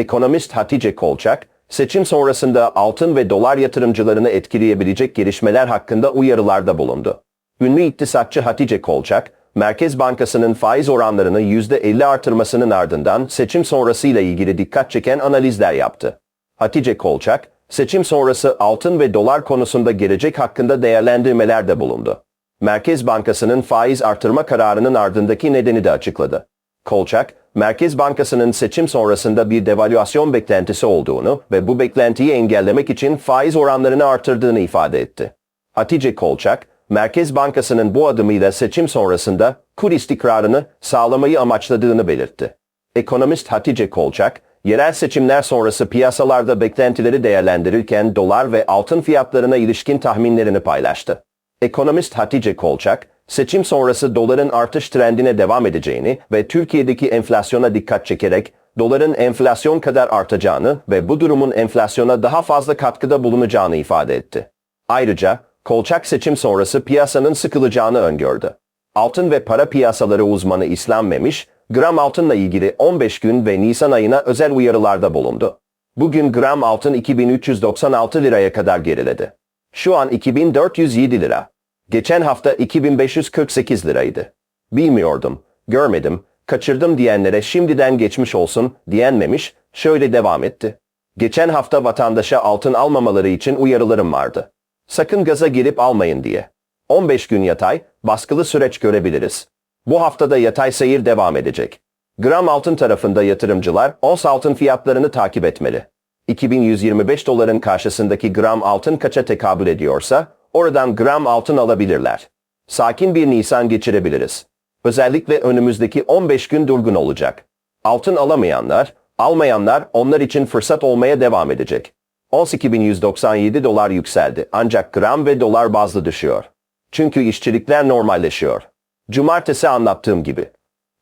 Ekonomist Hatice Kolçak, seçim sonrasında altın ve dolar yatırımcılarını etkileyebilecek gelişmeler hakkında uyarılarda bulundu. Ünlü iktisatçı Hatice Kolçak, Merkez Bankası'nın faiz oranlarını %50 artırmasının ardından seçim sonrasıyla ilgili dikkat çeken analizler yaptı. Hatice Kolçak, seçim sonrası altın ve dolar konusunda gelecek hakkında değerlendirmelerde bulundu. Merkez Bankası'nın faiz artırma kararının ardındaki nedeni de açıkladı. Kolçak, Merkez Bankası'nın seçim sonrasında bir devalüasyon beklentisi olduğunu ve bu beklentiyi engellemek için faiz oranlarını artırdığını ifade etti. Hatice Kolçak, Merkez Bankası'nın bu adımıyla seçim sonrasında kur istikrarını sağlamayı amaçladığını belirtti. Ekonomist Hatice Kolçak, yerel seçimler sonrası piyasalarda beklentileri değerlendirirken dolar ve altın fiyatlarına ilişkin tahminlerini paylaştı. Ekonomist Hatice Kolçak, seçim sonrası doların artış trendine devam edeceğini ve Türkiye'deki enflasyona dikkat çekerek doların enflasyon kadar artacağını ve bu durumun enflasyona daha fazla katkıda bulunacağını ifade etti. Ayrıca Kolçak seçim sonrası piyasanın sıkılacağını öngördü. Altın ve para piyasaları uzmanı İslam Memiş, gram altınla ilgili 15 gün ve Nisan ayına özel uyarılarda bulundu. Bugün gram altın 2396 liraya kadar geriledi. Şu an 2407 lira. Geçen hafta 2548 liraydı. Bilmiyordum, görmedim, kaçırdım diyenlere şimdiden geçmiş olsun diyenmemiş, şöyle devam etti. Geçen hafta vatandaşa altın almamaları için uyarılarım vardı. Sakın gaza gelip almayın diye. 15 gün yatay, baskılı süreç görebiliriz. Bu haftada yatay seyir devam edecek. Gram altın tarafında yatırımcılar ons altın fiyatlarını takip etmeli. 2125 doların karşısındaki gram altın kaça tekabül ediyorsa oradan gram altın alabilirler. Sakin bir Nisan geçirebiliriz. Özellikle önümüzdeki 15 gün durgun olacak. Altın alamayanlar, almayanlar onlar için fırsat olmaya devam edecek. 18.197 dolar yükseldi ancak gram ve dolar bazlı düşüyor. Çünkü işçilikler normalleşiyor. Cumartesi anlattığım gibi.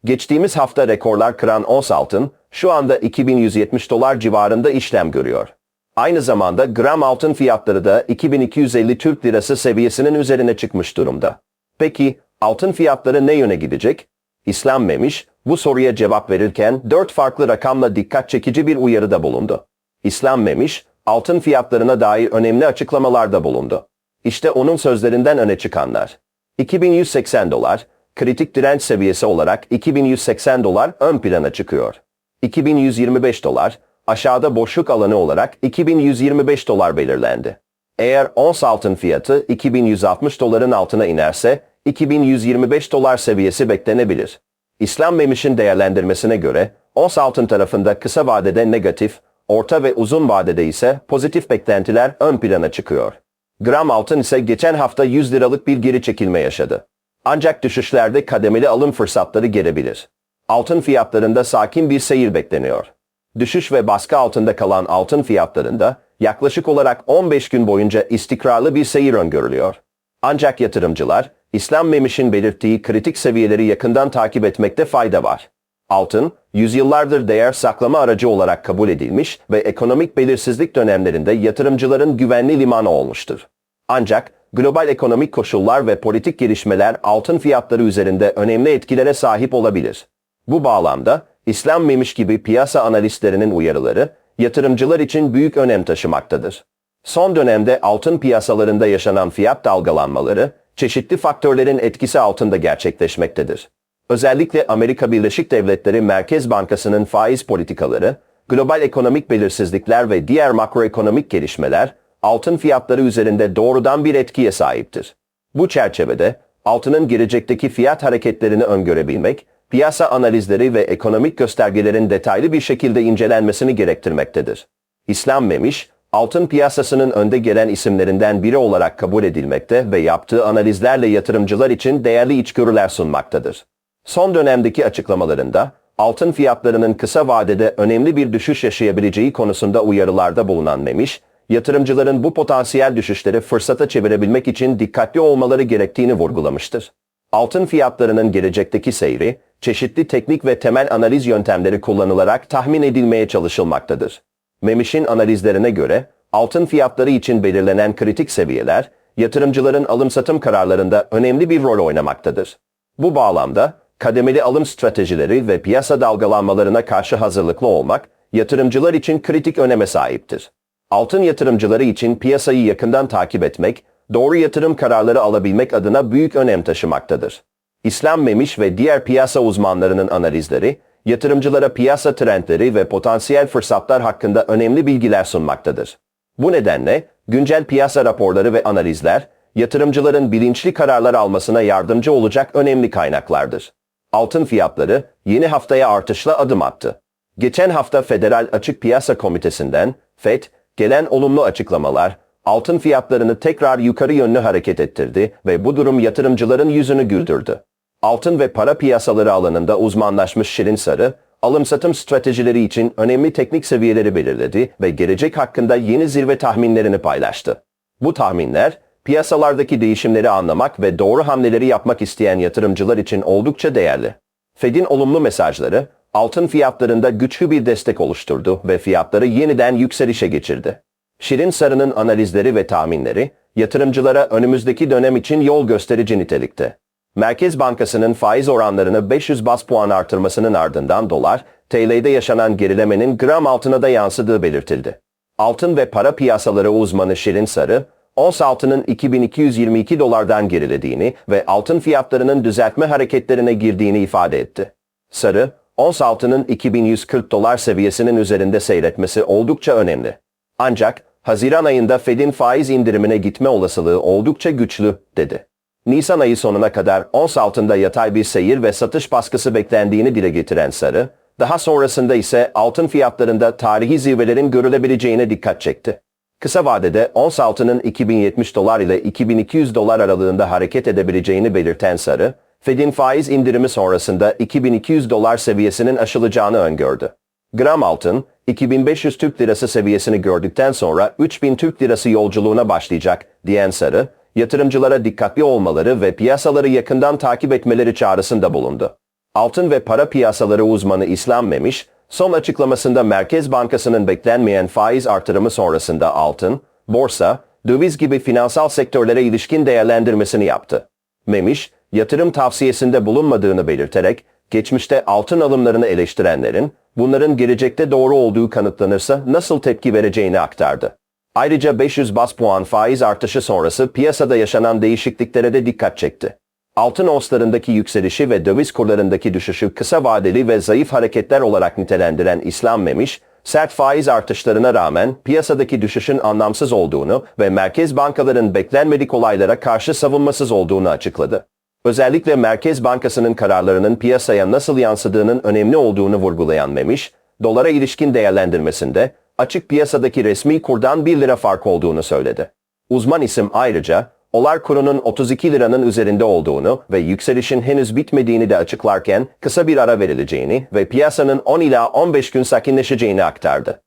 Geçtiğimiz hafta rekorlar kıran ons altın, şu anda 2170 dolar civarında işlem görüyor. Aynı zamanda gram altın fiyatları da 2250 Türk Lirası seviyesinin üzerine çıkmış durumda. Peki altın fiyatları ne yöne gidecek? İslam Memiş bu soruya cevap verirken dört farklı rakamla dikkat çekici bir uyarıda bulundu. İslam Memiş altın fiyatlarına dair önemli açıklamalarda bulundu. İşte onun sözlerinden öne çıkanlar. 2180 dolar, kritik direnç seviyesi olarak 2180 dolar ön plana çıkıyor. 2125 dolar, aşağıda boşluk alanı olarak 2125 dolar belirlendi. Eğer ons altın fiyatı 2160 doların altına inerse 2125 dolar seviyesi beklenebilir. İslam Memiş'in değerlendirmesine göre ons altın tarafında kısa vadede negatif, orta ve uzun vadede ise pozitif beklentiler ön plana çıkıyor. Gram altın ise geçen hafta 100 liralık bir geri çekilme yaşadı. Ancak düşüşlerde kademeli alım fırsatları gelebilir. Altın fiyatlarında sakin bir seyir bekleniyor. Düşüş ve baskı altında kalan altın fiyatlarında yaklaşık olarak 15 gün boyunca istikrarlı bir seyir öngörülüyor. Ancak yatırımcılar, İslam Memiş'in belirttiği kritik seviyeleri yakından takip etmekte fayda var. Altın, yüzyıllardır değer saklama aracı olarak kabul edilmiş ve ekonomik belirsizlik dönemlerinde yatırımcıların güvenli limanı olmuştur. Ancak global ekonomik koşullar ve politik gelişmeler altın fiyatları üzerinde önemli etkilere sahip olabilir. Bu bağlamda İslam Memiş gibi piyasa analistlerinin uyarıları yatırımcılar için büyük önem taşımaktadır. Son dönemde altın piyasalarında yaşanan fiyat dalgalanmaları çeşitli faktörlerin etkisi altında gerçekleşmektedir. Özellikle Amerika Birleşik Devletleri Merkez Bankası'nın faiz politikaları, global ekonomik belirsizlikler ve diğer makroekonomik gelişmeler altın fiyatları üzerinde doğrudan bir etkiye sahiptir. Bu çerçevede altının gelecekteki fiyat hareketlerini öngörebilmek, piyasa analizleri ve ekonomik göstergelerin detaylı bir şekilde incelenmesini gerektirmektedir. İslam Memiş, altın piyasasının önde gelen isimlerinden biri olarak kabul edilmekte ve yaptığı analizlerle yatırımcılar için değerli içgörüler sunmaktadır. Son dönemdeki açıklamalarında altın fiyatlarının kısa vadede önemli bir düşüş yaşayabileceği konusunda uyarılarda bulunan Memiş, yatırımcıların bu potansiyel düşüşleri fırsata çevirebilmek için dikkatli olmaları gerektiğini vurgulamıştır. Altın fiyatlarının gelecekteki seyri, çeşitli teknik ve temel analiz yöntemleri kullanılarak tahmin edilmeye çalışılmaktadır. Memiş'in analizlerine göre, altın fiyatları için belirlenen kritik seviyeler, yatırımcıların alım-satım kararlarında önemli bir rol oynamaktadır. Bu bağlamda, kademeli alım stratejileri ve piyasa dalgalanmalarına karşı hazırlıklı olmak, yatırımcılar için kritik öneme sahiptir. Altın yatırımcıları için piyasayı yakından takip etmek, doğru yatırım kararları alabilmek adına büyük önem taşımaktadır. İslam Memiş ve diğer piyasa uzmanlarının analizleri, yatırımcılara piyasa trendleri ve potansiyel fırsatlar hakkında önemli bilgiler sunmaktadır. Bu nedenle güncel piyasa raporları ve analizler, yatırımcıların bilinçli kararlar almasına yardımcı olacak önemli kaynaklardır. Altın fiyatları yeni haftaya artışla adım attı. Geçen hafta Federal Açık Piyasa Komitesi'nden FED gelen olumlu açıklamalar altın fiyatlarını tekrar yukarı yönlü hareket ettirdi ve bu durum yatırımcıların yüzünü güldürdü. Altın ve para piyasaları alanında uzmanlaşmış Şirin Sarı, alım-satım stratejileri için önemli teknik seviyeleri belirledi ve gelecek hakkında yeni zirve tahminlerini paylaştı. Bu tahminler, piyasalardaki değişimleri anlamak ve doğru hamleleri yapmak isteyen yatırımcılar için oldukça değerli. Fed'in olumlu mesajları, altın fiyatlarında güçlü bir destek oluşturdu ve fiyatları yeniden yükselişe geçirdi. Şirin Sarı'nın analizleri ve tahminleri, yatırımcılara önümüzdeki dönem için yol gösterici nitelikte. Merkez Bankası'nın faiz oranlarını 500 bas puan artırmasının ardından dolar, TL'de yaşanan gerilemenin gram altına da yansıdığı belirtildi. Altın ve para piyasaları uzmanı Şirin Sarı, ons altının 2222 dolardan gerilediğini ve altın fiyatlarının düzeltme hareketlerine girdiğini ifade etti. Sarı, ons altının 2140 dolar seviyesinin üzerinde seyretmesi oldukça önemli. Ancak Haziran ayında Fed'in faiz indirimine gitme olasılığı oldukça güçlü, dedi. Nisan ayı sonuna kadar ons altında yatay bir seyir ve satış baskısı beklendiğini dile getiren Sarı, daha sonrasında ise altın fiyatlarında tarihi zirvelerin görülebileceğine dikkat çekti. Kısa vadede ons altının 2070 dolar ile 2200 dolar aralığında hareket edebileceğini belirten Sarı, Fed'in faiz indirimi sonrasında 2200 dolar seviyesinin aşılacağını öngördü. Gram altın, 2500 Türk Lirası seviyesini gördükten sonra 3000 Türk Lirası yolculuğuna başlayacak, diyen Sarı, yatırımcılara dikkatli olmaları ve piyasaları yakından takip etmeleri çağrısında bulundu. Altın ve para piyasaları uzmanı İslam Memiş, son açıklamasında Merkez Bankası'nın beklenmeyen faiz artırımı sonrasında altın, borsa, döviz gibi finansal sektörlere ilişkin değerlendirmesini yaptı. Memiş, yatırım tavsiyesinde bulunmadığını belirterek, geçmişte altın alımlarını eleştirenlerin, bunların gelecekte doğru olduğu kanıtlanırsa nasıl tepki vereceğini aktardı. Ayrıca 500 bas puan faiz artışı sonrası piyasada yaşanan değişikliklere de dikkat çekti. Altın onslarındaki yükselişi ve döviz kurlarındaki düşüşü kısa vadeli ve zayıf hareketler olarak nitelendiren İslam Memiş, sert faiz artışlarına rağmen piyasadaki düşüşün anlamsız olduğunu ve merkez bankaların beklenmedik olaylara karşı savunmasız olduğunu açıkladı. Özellikle Merkez Bankası'nın kararlarının piyasaya nasıl yansıdığının önemli olduğunu vurgulayan Memiş, dolara ilişkin değerlendirmesinde açık piyasadaki resmi kurdan 1 lira fark olduğunu söyledi. Uzman isim ayrıca, dolar kurunun 32 liranın üzerinde olduğunu ve yükselişin henüz bitmediğini de açıklarken kısa bir ara verileceğini ve piyasanın 10 ila 15 gün sakinleşeceğini aktardı.